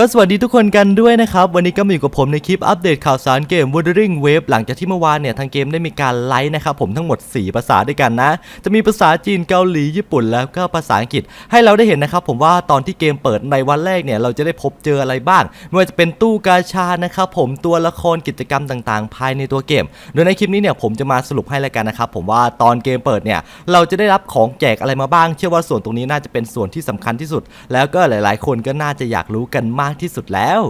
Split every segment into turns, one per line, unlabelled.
ก็สวัสดีทุกคนกันด้วยนะครับ วันนี้ก็มาอยู่กับผมในคลิปอัปเดตข่าวสารเกม Wuthering Wave หลังจากที่เมื่อวานเนี่ย ทางเกมได้มีการไลฟ์นะครับผมทั้งหมด 4 ภาษาด้วยกันนะ จะมีภาษาจีนเกาหลีญี่ปุ่นแล้วก็ภาษาอังกฤษ ให้เราได้เห็นนะครับผมว่าตอนที่เกมเปิดในวันแรกเนี่ย เราจะได้พบเจออะไรบ้าง ไม่ว่าจะเป็นตู้กาชานะครับผมตัวละครกิจกรรมต่างๆ ภายในตัวเกม โดยในคลิปนี้เนี่ยผมจะมาสรุปให้แล้วกันนะครับผมว่าตอนเกมเปิดเนี่ยเราจะได้รับของแจกอะไรมาบ้าง เชื่อว่าส่วนตรงนี้น่าจะเป็นส่วนที่สำคัญที่สุด แล้วก็หลาย ๆ คนก็น่าจะอยากรู้กันมากที่สุดแล้ว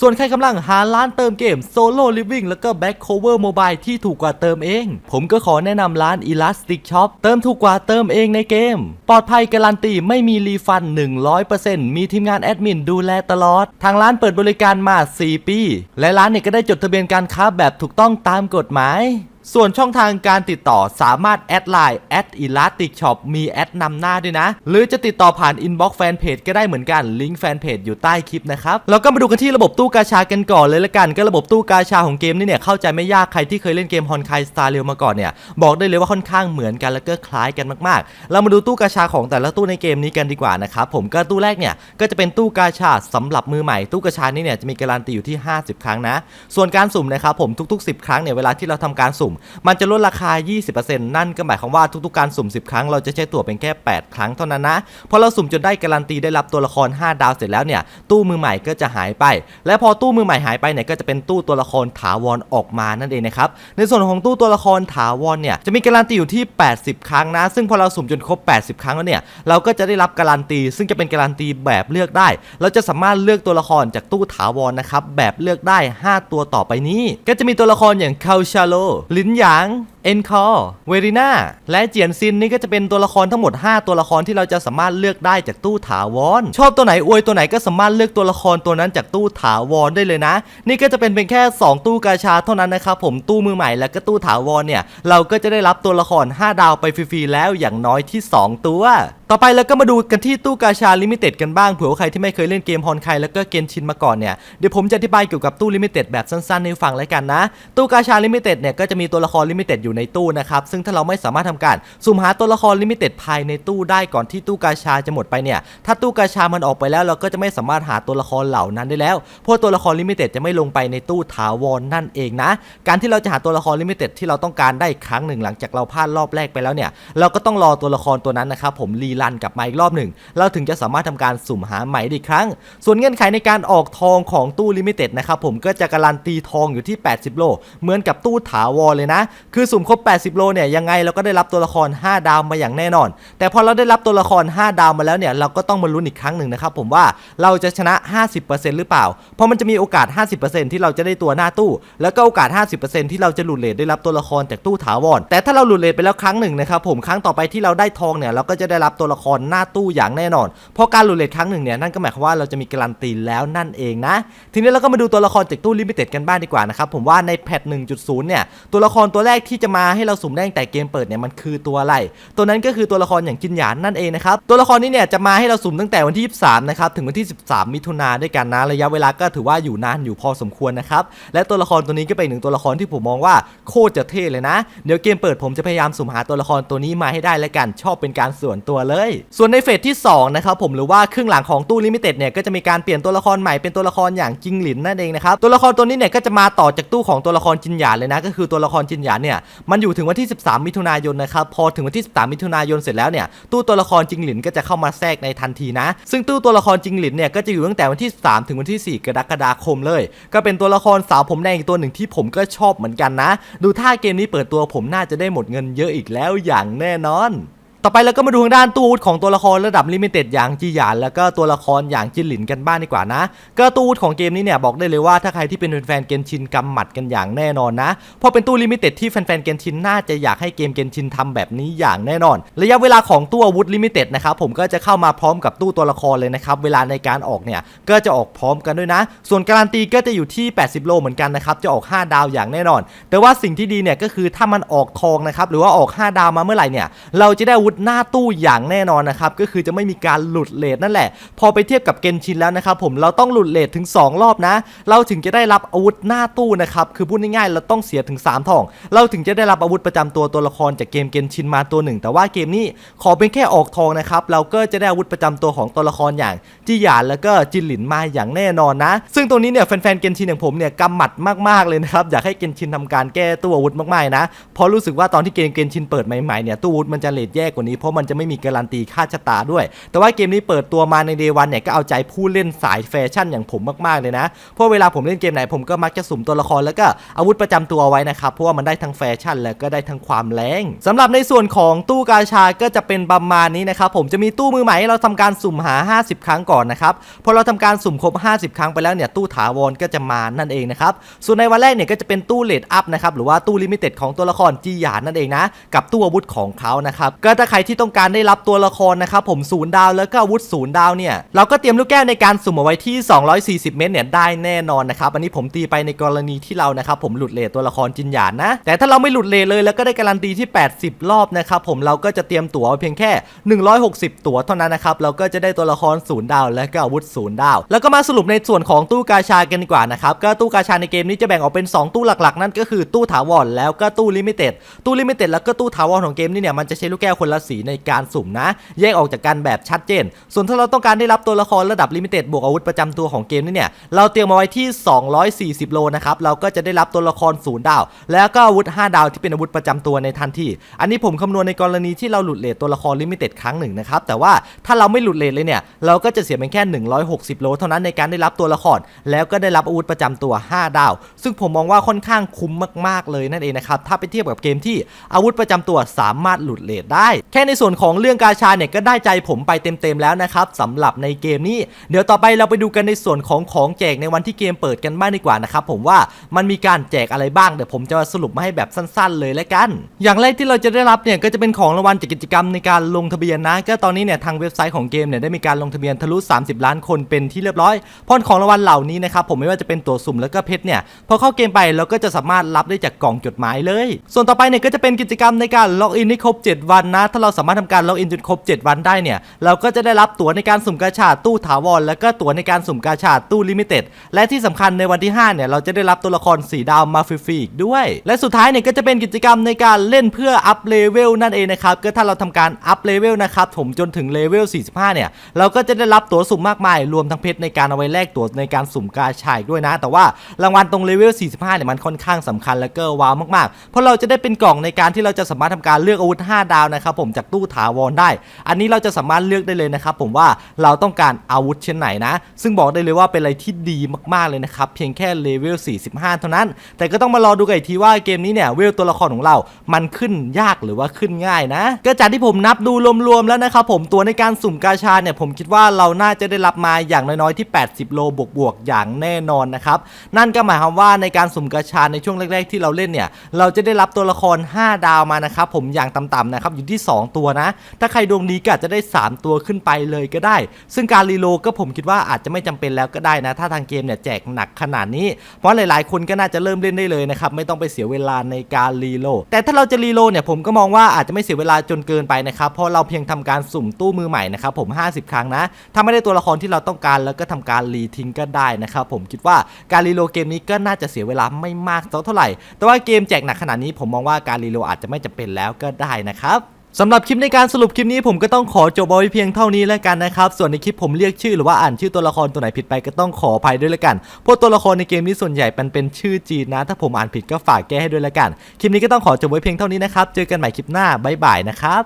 ส่วนใครกำลังหาร้านเติมเกม Solo Living แล้วก็ Back Cover Mobile ที่ถูกกว่าเติมเอง ผมก็ขอแนะนำร้าน Elastic Shop เติมถูกกว่าเติมเองในเกม ปลอดภัยการันตีไม่มีรีฟัน 100%มีทีมงานแอดมินดูแลตลอด ทางร้านเปิดบริการมา 4 ปี และร้านเนี่ยก็ได้จดทะเบียนการค้าแบบถูกต้องตามกฎหมาย ส่วนช่องทางการติดต่อสามารถแอดไลน์แอดอีลาติกช็อปมีแอดนำหน้าด้วยนะ หรือจะติดต่อผ่านอินบ็อกซ์แฟนเพจก็ได้เหมือนกันลิงก์แฟนเพจอยู่ใต้คลิปนะครับเราก็มาดูกันที่ระบบตู้กาชากันก่อนเลยละกันก็ระบบตู้กาชาของเกมนี่เนี่ยเข้าใจไม่ยากใครที่เคยเล่นเกมฮอนไคสตาร์เรียวมาก่อนเนี่ยบอกได้เลยว่าค่อนข้างเหมือนกันแล้วก็คล้ายกันมากๆ เรามาดูตู้กาชาของแต่ละตู้ในเกมนี้กันดีกว่านะครับผมก็ตู้แรกเนี่ยก็จะเป็นตู้กาชาสำหรับมือใหม่ตู้กาชานี่เนี่ยจะมีการันตีอยู่ที่ 50 ครั้งนะ ส่วนการสุ่มนะครับผมทุก ๆ 10 ครั้งเนี่ยเวลาที่เราทำการสุ่มมันจะลดราคา 20%นั่นก็หมายความว่าทุกๆการสุ่ม 10 ครั้งเราจะใช้ตั๋วเป็นแค่ 8 ครั้งเท่านั้นนะพอเราสุ่มจนได้การันตีได้รับตัวละคร 5 ดาวเสร็จแล้วเนี่ยตู้มือใหม่ก็จะหายไป และพอตู้มือใหม่หายไปเนี่ยก็จะเป็นตู้ตัวละครถาวรออกมานั่นเองนะครับในส่วนของตู้ตัวละครถาวรเนี่ยจะมีการันตีอยู่ที่ 80 ครั้งนะ ซึ่งพอเราสุ่มจนครบ 80 ครั้งแล้วเนี่ยเราก็จะได้รับการันตี ซึ่งจะเป็นการันตีแบบเลือกได้ เราจะสามารถเลือกตัวละครจากตู้ถาวรนะครับแบบเลือกได้ 5 ตัวต่อไปนี้ ก็จะมีตัวละครอย่างคาชาโลลลินหยาง เอ็นคอร์เวริน่าและเจียนซินนี่ก็จะเป็นตัวละครทั้งหมด 5 ตัวละครที่เราจะสามารถเลือกได้จากตู้ถาวร ชอบตัวไหนอวยตัวไหนก็สามารถเลือกตัวละครตัวนั้นจากตู้ถาวรได้เลยนะ นี่ก็จะเป็นเพียงแค่ 2 ตู้กาชาเท่านั้นนะครับผมตู้มือใหม่และก็ตู้ถาวรเนี่ยเราก็จะได้รับตัวละคร 5 ดาวไปฟรีๆแล้วอย่างน้อยที่ 2 ตัวต่อไปแล้วก็มาดูกันที่ตู้กาชาลิมิเต็ดกันบ้างเผื่อใครที่ไม่เคยเล่นเกมฮอนไคแล้วก็เกนชินมาก่อนเนี่ยเดี๋ยวผมจะอธิบายเกี่ยวกับตู้ลิมิเต็ดแบบสั้นๆให้ฟังแล้วกันนะ ตู้กาชาลิมิเต็ดเนี่ยก็จะมีตัวละครลิมิเต็ดอยู่ในตู้นะครับ ซึ่งถ้าเราไม่สามารถทำการสุ่มหาตัวละครลิมิเต็ดภายในตู้ได้ก่อนที่ตู้กาชาจะหมดไปเนี่ย ถ้าตู้กาชามันออกไปแล้วเราก็จะไม่สามารถหาตัวละครเหล่านั้นได้แล้ว เพราะตัวละครลิมิเต็ดจะไม่ลงไปในตู้ถาวรนั่นเองนะ การที่เราจะหาตัวละครลิมิเต็ดที่เราต้องการได้ครั้งหนึ่งหลังจากเราพลาดรอบแรกไปแล้วเนี่ย เราก็ต้องรอตัวละครตัวนั้นนะครับผมรีรันกลับมาอีกรอบหนึ่ง เราถึงจะสามารถทำการสุ่มหาใหม่ได้อีกครั้ง ส่วนเงื่อนไขในการออกทองของตู้ลิมิเต็ดนะครับผมก็จะการันตีทองอยู่ที่ 80 โล เหมือนกับตู้ถาวรเลยนะ คือสุ่มครบ 80 โลเนี่ยยังไงเราก็ได้รับตัวละคร 5 ดาวมาอย่างแน่นอน แต่พอเราได้รับตัวละคร 5 ดาวมาแล้วเนี่ยเราก็ต้องมาลุ้นอีกครั้งหนึ่งนะครับผมว่าเราจะชนะ 50%หรือเปล่า เพราะมันจะมีโอกาส 50%ที่เราจะได้ตัวหน้าตู้ แล้วก็โอกาส 50%ที่เราจะหลุดเลทได้รับตัวละครจากตู้ถาวร แต่ถ้าเราหลุดเลทไปแล้วครั้งหนึ่งนะครับผมครั้งต่อไปที่เราได้ทองเนี่ยเราก็จะได้รับตัวละครหน้าตู้อย่างแน่นอน เพราะการหลุดเลทครั้งหนึ่งเนี่ยนั่นก็หมายความว่าเราจะมีการันตีแล้วนั่นเองนะ ทีนี้เราก็มาดูตัวละครจากตู้ลิมิเต็ดกันบ้างดีกว่านะครับผมว่าในแพท1.0เนี่ยตัวละครตัวแรกที่จะมาให้เราสุ่มได้ตั้งแต่เกมเปิดเนี่ยมันคือตัวอะไร ตัวนั้นก็คือตัวละครอย่างจินหยานนั่นเองนะครับตัวละครนี้เนี่ยจะมาให้เราสุ่มตั้งแต่วันที่ 23 นะครับถึงวันที่ 13 มิถุนาด้วยกันนะระยะเวลาก็ถือว่าอยู่นานอยู่พอสมควรนะครับและตัวละครตัวนี้ก็เป็นหนึ่งตัวละครที่ผมมองว่าโคตรจะเท่เลยนะ เดี๋ยวเกมเปิดผมจะพยายามสุ่มหาตัวละครตัวนี้มาให้ได้แล้วกันชอบเป็นการส่วนตัวเลย ส่วนในเฟสที่2นะครับผมหรือว่าครึ่งหลังของตู้ลิมิเต็ดเนี่ยก็จะมีการเปลี่ยนตัวละครใหม่เป็นตัวละครอย่างจิงหลินนั่นเองนะครับตัวละครตัวนี้เนี่ยก็จะมาต่อจากตู้ของตัวละครจินหยานเลยนะ ก็คือตัวละครจินหยานเนี่ยมันอยู่ถึงวันที่ 13 มิถุนายนนะครับ พอถึงวันที่ 13 มิถุนายนเสร็จแล้วเนี่ย ตู้ตัวละครจิงหลินก็จะเข้ามาแทรกในทันทีนะ ซึ่งตู้ตัวละครจิงหลินเนี่ยก็จะอยู่ตั้งแต่วันที่3ถึงวันที่ 4 กรกฎาคมเลย ก็เป็นตัวละครสาวผมแดงอีกตัวหนึ่งที่ผมก็ชอบเหมือนกันนะ ดูท่าเกมนี้เปิดตัวผมน่าจะได้หมดเงินเยอะอีกแล้วอย่างแน่นอน ต่อไปเราก็มาดูทางด้านตู้อาวุธของตัวละครระดับลิมิเต็ดอย่างจีหยานแล้วก็ตัวละครอย่างจินหลินกันบ้างดีกว่านะ ก็ตู้อาวุธของเกมนี้เนี่ยบอกได้เลยว่าถ้าใครที่เป็นแฟนเกนชินกำหมัดกันอย่างแน่นอนนะเพราะเป็นตู้ลิมิเต็ดที่แฟนๆเกนชินน่าจะอยากให้เกมเกนชินทำแบบนี้อย่างแน่นอน ระยะเวลาของตู้อาวุธลิมิเต็ดนะครับผมก็จะเข้ามาพร้อมกับตู้ตัวละครเลยนะครับเวลาในการออกเนี่ยก็จะออกพร้อมกันด้วยนะ ส่วนการันตีก็จะอยู่ที่ 80 โลเหมือนกันนะครับจะออก 5 ดาวอย่างแน่นอน แต่ว่าสิ่งที่ดีเนี่ยก็คือถ้ามันออกทองนะครับหรือว่าออก 5 ดาวมาเมื่อไหร่เนี่ยเราจะได้อาวุธหน้าตู้อย่างแน่นอนนะครับก็คือจะไม่มีการหลุดเลทนั่นแหละ พอไปเทียบกับเกนชินแล้วนะครับผมเราต้องหลุดเลทถึง 2 รอบนะ เราถึงจะได้รับอาวุธหน้าตู้นะครับคือพูดง่ายๆเราต้องเสียถึง 3ทอง เราถึงจะได้รับอาวุธประจำตัวตัวละครจากเกมเกนชินมาตัวหนึ่ง แต่ว่าเกมนี้ขอเป็นแค่ออกทองนะครับเราก็จะได้อาวุธประจำตัวของตัวละครอย่างจิหยานแล้วก็จินหลินมาอย่างแน่นอนนะ ซึ่งตรงนี้เนี่ยแฟนๆเกนชินอย่างผมเนี่ยกำหมัดมากๆเลยนะครับอยากให้เกนชินทำการแก้ตู้อาวุธมากๆนะเพราะรู้สึกว่าตอนที่เกมเกนชินเปิดใหม่ๆเนี่ยตู้อาวุธมันจะเลทแย่กว่านี้เพราะมันจะไม่มีการันตีค่าชะตาด้วย แต่ว่าเกมนี้เปิดตัวมาในเดวันเนี่ยก็เอาใจผู้เล่นสายแฟชั่นอย่างผมมากๆเลยนะ เพราะเวลาผมเล่นเกมไหนผมก็มักจะสุ่มตัวละครแล้วก็อาวุธประจำตัวไว้นะครับ เพราะว่ามันได้ทั้งแฟชั่นแล้วก็ได้ทั้งความแรงสำหรับในส่วนของตู้กาชาก็จะเป็นประมาณนี้นะครับผมจะมีตู้มือใหม่ให้เราทำการสุ่มหา 50 ครั้งก่อนนะครับพอเราทำการสุ่มครบ 50 ครั้งไปแล้วเนี่ยตู้ถาวรก็จะมานั่นเองนะครับส่วนในวันแรกเนี่ยก็จะเป็นตู้เลดอัพนะครับหรือว่าตู้ลิมิเต็ดของตัวละครจีหยานนั่นเองนะกับตู้อาวุธของเขานะครับก็ถ้าใครที่ต้องการได้รับตัวละครนะครับผมศูนย์ดาวแล้วก็อาวุธศูนย์ดาวเนี่ยเราก็เตรียมลูกแก้วในการสุ่มเอาไว้ที่ 240 เมตรเนี่ยได้แน่นอนนะครับอันนี้ผมตีไปในกรณีที่เรานะครับผมหลุดเลทตัวละครจินหยานนะ แต่ถ้าเราไม่หลุดเลทเลยแล้วก็ได้การันตีที่ 80 รอบนะครับผมเราก็จะเตรียมตั๋วเพียงแค่ 160 ตั๋วเท่านั้นนะครับเราก็จะได้ตัวละครศูนย์ดาวและก็อาวุธศูนย์ดาว แล้วก็มาสรุปในส่วนของตู้กาชากันดีกว่านะครับก็ตู้กาชาในเกมนี้จะแบ่งออกเป็น 2 ตู้หลักๆ นั่นก็คือตู้ถาวรแล้วก็ตู้ลิมิเต็ดตู้ลิมิเต็ดแล้วก็ตู้ถาวรของเกมนี้เนี่ยมันจะใช้ลูกแก้วคนละสีในการสุ่มนะ แยกออกจากกันแบบชัดเจน ส่วนถ้าเราต้องการได้รับตัวละครระดับลิมิเต็ดบวกอาวุธประจำตัวของเกมนี้เนี่ยเราเตรียมมาไว้ที่ 240 โลนะครับเราก็จะได้รับตัวละครศูนย์ดาว แล้วก็อาวุธ 5 ดาวที่เป็นอาวุธประจำตัวในทันที อันนี้ผมคำนวณในกรณีที่เราหลุดเลทตัวละครลิมิเต็ดครั้งหนึ่งนะครับแต่ว่าถ้าเราไม่หลุดเลทเลยเนี่ยเราก็จะเสียเพียงแค่ 160 โล เท่านั้นในการได้รับตัวละคร แล้วก็ได้รับอาวุธประจำตัว 5 ดาว ซึ่งผมมองว่าค่อนข้างคุ้มมาก ๆ เลยนั่นเองนะครับถ้าไปเทียบกับเกมที่อาวุธประจำตัวสามารถหลุดเลทได้แค่ในส่วนของเรื่องกาชาเนี่ยก็ได้ใจผมไปเต็มๆแล้วนะครับสำหรับในเกมนี้ เดี๋ยวต่อไปเราไปดูกันในส่วนของของแจกในวันที่เกมเปิดกันบ้างดีกว่านะครับผมว่ามันมีการแจกอะไรบ้างเดี๋ยวผมจะมาสรุปมาให้แบบสั้น ๆ เลยแล้วกัน อย่างแรกที่เราจะได้รับเนี่ยก็จะเป็นของรางวัลจากกิจกรรมในการลงทะเบียนนะ ก็ตอนนี้เนี่ยทางเว็บไซต์ของเกมเนี่ยได้มีการลงทะเบียนทะลุ 30 ล้านคนเป็นที่เรียบร้อยพรของรางวัลเหล่านี้นะครับผมไม่ว่าจะเป็นตัวสุ่มแล้วก็เพชรเนี่ยพอเข้าเกมไปเราก็จะสามารถรับได้จากกล่องจดหมายเลย ส่วนต่อไปเนี่ยก็จะเป็นกิจกรรมในการล็อกอินให้ครบ 7 วันนะถ้าเราสามารถทำการล็อกอินจนครบ 7 วันได้เนี่ย เราก็จะได้รับตั๋วในการสุ่มกาชาตู้ถาวร แล้วก็ตั๋วในการสุ่มกาชาตู้ลิมิเต็ด และที่สำคัญในวันที่ 5 เนี่ย เราจะได้รับตัวละครสีดาวมาฟรีๆอีกด้วย และสุดท้ายเนี่ยก็จะเป็นกิจกรรมในการเล่นเพื่ออัพเลเวลนั่นเองนะครับ ก็ถ้าเราทำการอัพเลเวลนะครับผมจนถึงเลเวล 45 เนี่ย เราก็จะได้รับตั๋วสุ่มมากมาย รวมทั้งเพชรในการเอาไว้แลกตั๋วในการสุ่มกาชาอีกด้วยนะ แต่ว่ารางวัลตรงเลเวล 45 เนี่ยมันค่อนข้างสำคัญและก็ว้าวมากๆ เพราะเราจะได้เป็นกล่องในการที่เราจะสามารถทำการเลือกอาวุธ 5 ดาวนะครับผมจากตู้ถาวรได้ อันนี้เราจะสามารถเลือกได้เลยนะครับผมว่าเราต้องการอาวุธเช่นไหนนะ ซึ่งบอกได้เลยว่าเป็นอะไรที่ดีมากๆเลยนะครับ เพียงแค่เลเวล 45 เท่านั้น แต่ก็ต้องมารอดูกันอีกทีว่าเกมนี้เนี่ยเวลตัวละครของเรา มันขึ้นยากหรือว่าขึ้นง่ายนะ ก็จากที่ผมนับดูรวมๆแล้วนะครับผมตัวในการสุ่มกาชาเนี่ยผมคิดว่าเราน่าจะได้รับมาอย่างน้อยๆที่ 80 โลบวกๆอย่างแน่นอนนะครับนั่นก็หมายความว่าในการสุ่มกาชาในช่วงแรก ๆ ที่เราเล่นเนี่ยเราจะได้รับตัวละคร 5 ดาวมานะครับผมอย่างต่ำๆนะครับอยู่ที่ 2ตัวนะ ถ้าใครดวงดีก็อาจจะได้ 3 ตัวขึ้นไปเลยก็ได้ ซึ่งการรีโลก็ผมคิดว่าอาจจะไม่จำเป็นแล้วก็ได้นะ ถ้าทางเกมเนี่ยแจกหนักขนาดนี้ เพราะหลายๆ คนก็น่าจะเริ่มเล่นได้เลยนะครับ ไม่ต้องไปเสียเวลาในการรีโลแต่ถ้าเราจะรีโลเนี่ยผมก็มองว่าอาจจะไม่เสียเวลาจนเกินไปนะครับเพราะเราเพียงทำการสุ่มตู้มือใหม่นะครับผม 50 ครั้งนะถ้าไม่ได้ตัวละครที่เราต้องการแล้วก็ทำการรีทิ้งก็ได้นะครับผมคิดว่าการรีโลเกมนี้ก็น่าจะเสียเวลาไม่มากสักเท่าไหร่ แต่ว่าเกมแจกหนักขนาดนี้ผมมองว่าการรีโลอาจจะไม่จำเป็นแล้วก็ได้นะครับ สำหรับคลิปในการสรุปคลิปนี้ผมก็ต้องขอจบเอาไว้เพียงเท่านี้แล้วกันนะครับ ส่วนในคลิปผมเรียกชื่อหรือว่าอ่านชื่อตัวละครตัวไหนผิดไปก็ต้องขออภัยด้วยแล้วกันเพราะตัวละครในเกมนี้ส่วนใหญ่มันเป็นชื่อจีนนะ ถ้าผมอ่านผิดก็ฝากแก้ให้ด้วยแล้วกัน คลิปนี้ก็ต้องขอจบไว้เพียงเท่านี้นะครับ เจอกันใหม่คลิปหน้าบ๊ายบายนะครับ